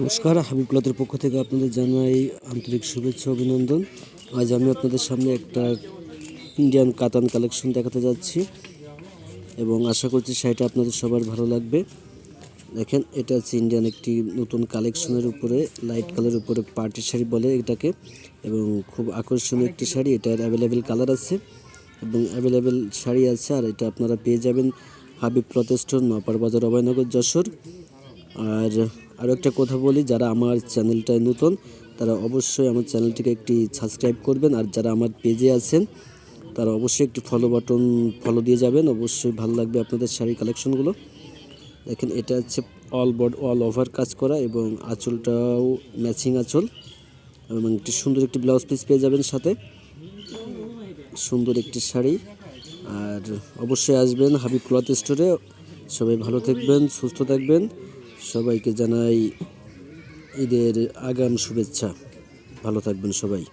নমস্কার, হাবিব ক্লথের পক্ষ থেকে আপনাদের জানাই আন্তরিক শুভেচ্ছা, অভিনন্দন। আজ আমি আপনাদের সামনে একটা ইন্ডিয়ান কাতান কালেকশন দেখাতে যাচ্ছি এবং আশা করছি শাড়িটা আপনাদের সবার ভালো লাগবে। দেখেন, এটা হচ্ছে ইন্ডিয়ান একটি নতুন কালেকশনের উপরে লাইট কালারের উপরে পার্টি শাড়ি বলে এটাকে এবং খুব আকর্ষণীয় একটি শাড়ি, এটার অ্যাভেলেবেল কালার আছে এবং অ্যাভেলেবেল শাড়ি আছে আর এটা আপনারা পেয়ে যাবেন হাবিব স্টোর নপার বাজার, অভয়নগর, যশোর। আর আরও একটা কথা বলি, যারা আমার চ্যানেলটায় নতুন, তারা অবশ্যই আমার চ্যানেলটিকে একটি সাবস্ক্রাইব করবেন, আর যারা আমার পেজে আছেন, তারা অবশ্যই একটি ফলো বাটন ফলো দিয়ে যাবেন, অবশ্যই ভালো লাগবে আপনাদের শাড়ি কালেকশনগুলো দেখেন, এটা হচ্ছে অল বড অল ওভার কাজ করা এবং আঁচলটাও ম্যাচিং আঁচল এবং একটি সুন্দর একটি ব্লাউজ পিস পেয়ে যাবেন সাথে। সুন্দর একটি শাড়ি। আর অবশ্যই আসবেন হাবিব ক্লথ স্টোরে সবাই ভালো থাকবেন, সুস্থ থাকবেন। সবাইকে জানাই ঈদের আগাম শুভেচ্ছা। ভালো থাকবেন সবাই।